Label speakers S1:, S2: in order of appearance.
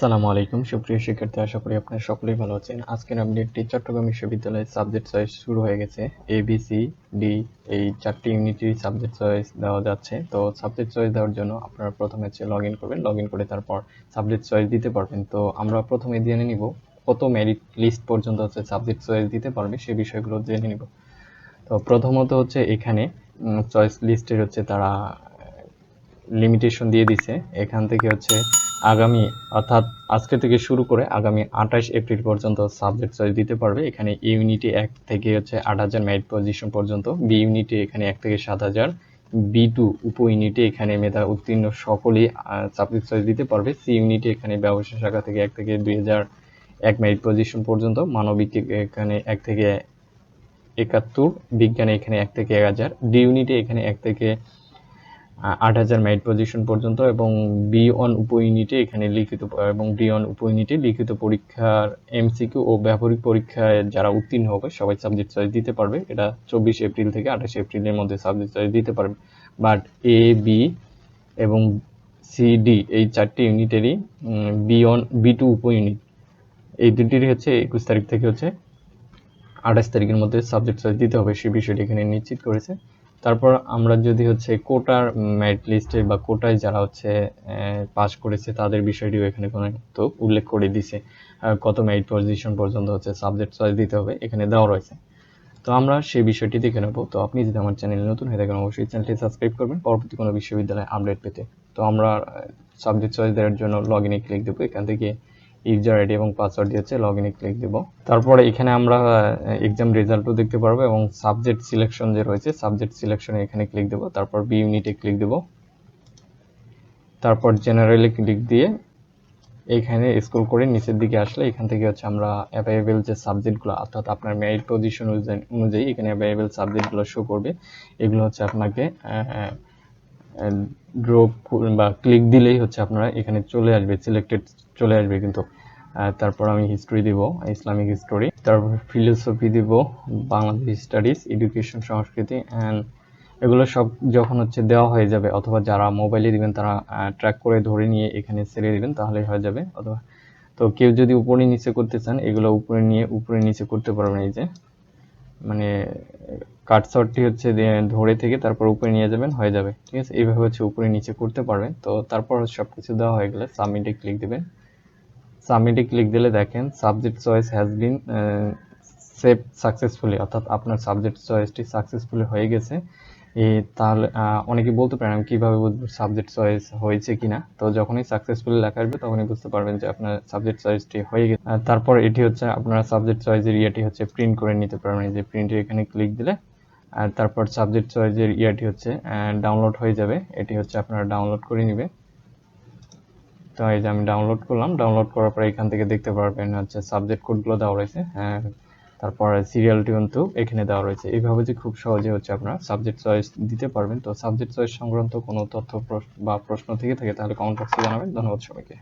S1: সালামু আলাইকুম। সুপ্রিয় শিক্ষার্থী, আশা করি আপনারা সকলেই ভালো আছেন। আজকের আপডেটটি চট্টগ্রাম বিশ্ববিদ্যালয়ের সাবজেক্ট চয়েস শুরু হয়ে গেছে। এ বি সি ডি এই চারটি ইউনিটের সাবজেক্ট চয়েস দেওয়া যাচ্ছে। তো সাবজেক্ট চয়েস দেওয়ার জন্য আপনারা প্রথমে হচ্ছে লগ ইন করবেন। লগ ইন করে তারপর সাবজেক্ট চয়েস দিতে পারবেন। তো আমরা প্রথমে জেনে নিব কত মেরিট লিস্ট পর্যন্ত হচ্ছে সাবজেক্ট চয়েস দিতে পারবে সেই বিষয়গুলো জেনে নিব। তো প্রথমত হচ্ছে এখানে চয়েস লিস্টের হচ্ছে তারা লিমিটেশন দিয়ে দিছে। এখান থেকে হচ্ছে আগামী, অর্থাৎ আজকে থেকে শুরু করে আগামী আঠাশ এপ্রিল পর্যন্ত সাবজেক্ট চয়েস দিতে পারবে। এখানে এ ইউনিটে এক থেকে হচ্ছে আট হাজার মেরিট পজিশন পর্যন্ত বি ইউনিটে এখানে এক থেকে সাত হাজার বি টু উপ ইউনিটে এখানে মেধা উত্তীর্ণ সকলেই সাবজেক্ট চয়েস দিতে পারবে। সি ইউনিটে এখানে ব্যবসা শাখা থেকে এক থেকে দুই হাজার এক মেরিট পজিশন পর্যন্ত, মানবিক এখানে এক থেকে একাত্তর, বিজ্ঞানে এখানে এক থেকে এক হাজার ডি ইউনিটে এখানে এক থেকে আট হাজার মেরিট পজিশন পর্যন্ত এবং বি ওয়ান উপ ইউনিটে এখানে লিখিত, এবং ডি ওয়ান উপ ইউনিটে লিখিত পরীক্ষার এমসিকিউ ও ব্যবহারিক পরীক্ষায় যারা উত্তীর্ণ হবে সবাই সাবজেক্ট চয়েস দিতে পারবে। এটা চব্বিশ এপ্রিল থেকে আঠাশ এপ্রিলের মধ্যে সাবজেক্ট চয়েস দিতে পারবে। বাট এ বি এবং সি ডি এই চারটি ইউনিটেরই বি ওয়ান বি টু উপ ইউনিট এই দুটিরই হচ্ছে একুশ তারিখ থেকে হচ্ছে আঠাশ তারিখের মধ্যে সাবজেক্ট চয়েস দিতে হবে সেই বিষয়টি এখানে নিশ্চিত করেছে। তারপর আমরা যদি হচ্ছে কোটার মেরিট লিস্টে বা কোটায় যারা হচ্ছে পাস করেছে, তাদের বিষয়টিও এখানে কোনো তো উল্লেখ করে দিছে। কত মেরিট পজিশন পর্যন্ত হচ্ছে সাবজেক্ট চয়েস দিতে হবে এখানে দেওয়া রয়েছে। তো আমরা সেই বিষয়টি দেখে নেব। তো আপনি যদি আমার চ্যানেলে নতুন হয়ে থাকেন, অবশ্যই চ্যানেলটি সাবস্ক্রাইব করবেন। পরবর্তী কোনো বিশ্ববিদ্যালয়ে আপডেট পেতে। তো আমরা সাবজেক্ট চয়েস দেওয়ার জন্য লগ ইনে ক্লিক দেবো। এখান থেকে ইউজার আইডি এবং পাসওয়ার্ড দিয়ে হচ্ছে লগ ইনে ক্লিক দেবো। তারপরে এখানে আমরা এক্সাম রেজাল্টও দেখতে পারব এবং সাবজেক্ট সিলেকশন যে রয়েছে সাবজেক্ট সিলেকশনে এখানে ক্লিক দেবো। তারপর বি ইউনিটে ক্লিক দেবো। তারপর জেনারেলে ক্লিক দিয়ে এখানে স্ক্রল করে নিচের দিকে আসলে এখান থেকে হচ্ছে আমরা অ্যাভেলেবেল যে সাবজেক্টগুলো অর্থাৎ আপনার মেরিট পজিশন অনুযায়ী এখানে অ্যাভেলেবেল সাবজেক্টগুলো শো করবে। এগুলো হচ্ছে আপনাকে ড্রপ বা ক্লিক দিলেই হচ্ছে আপনারা এখানে চলে আসবে সিলেক্টেড চলে আসবে কিন্তু। তারপর আমি হিস্ট্রি দিব ইসলামিক হিস্টোরি তারপর ফিলোসফি দিব বাংলাদেশ স্টাডিজ এডুকেশন সংস্কৃতি অ্যান্ড এগুলো সব যখন হচ্ছে দেওয়া হয়ে যাবে, অথবা যারা মোবাইলে দিবেন, তারা ট্র্যাক করে ধরে নিয়ে এখানে ছেড়ে দিবেন তাহলে হয়ে যাবে, অথবা তো কেউ যদি উপরে নিচে করতে চান, এগুলো উপরে নিয়ে, উপরে নিচে করতে পারবেন, এই যে মানে কাটশটটি হচ্ছে ধরে থেকে তারপর উপরে নিয়ে যাবেন, হয়ে যাবে, ঠিক আছে? এইভাবে হচ্ছে উপরে নিচে করতে পারবেন, তো তারপর সব কিছু দেওয়া হয়ে গেলে সাবমিটে ক্লিক দেবেন সাবমিটে ক্লিক দিলে দেখেন subject choice has been save successfully অর্থাৎ আপনার সাবজেক্ট চয়েসটি সাকসেসফুলি হয়ে গেছে। তাহলে অনেকে বলতে পারেন, আমি কীভাবে বুঝব সাবজেক্ট চয়েস হয়েছে কিনা? তো যখনই সাকসেসফুলি লেখা আসবে, তখনই বুঝতে পারবেন যে আপনার সাবজেক্ট চয়েসটি হয়ে গেছে। তারপর এটি হচ্ছে, আপনার সাবজেক্ট চয়েসের ইয়েটি হচ্ছে প্রিন্ট করে নিতে পারবেন। যে প্রিন্টের এখানে ক্লিক দিলে, আর তারপর সাবজেক্ট চয়েসের ইয়েটি হচ্ছে ডাউনলোড হয়ে যাবে। এটি হচ্ছে আপনারা ডাউনলোড করে নেবে। তো এই যে আমি ডাউনলোড করলাম ডাউনলোড করার পরে এখান থেকে দেখতে পারবেন হচ্ছে সাবজেক্ট কোডগুলো দেওয়া রয়েছে হ্যাঁ। তারপরে সিরিয়াল টিউনটু এখানে দেওয়া রয়েছে। এইভাবে যে খুব সহজে হচ্ছে আপনারা সাবজেক্ট চয়েস দিতে পারবেন। তো সাবজেক্ট চয়েস সংক্রান্ত কোনো তথ্য বা প্রশ্ন থেকে থাকে তাহলে কমেন্ট বক্সে জানাবেন। ধন্যবাদ সবাইকে।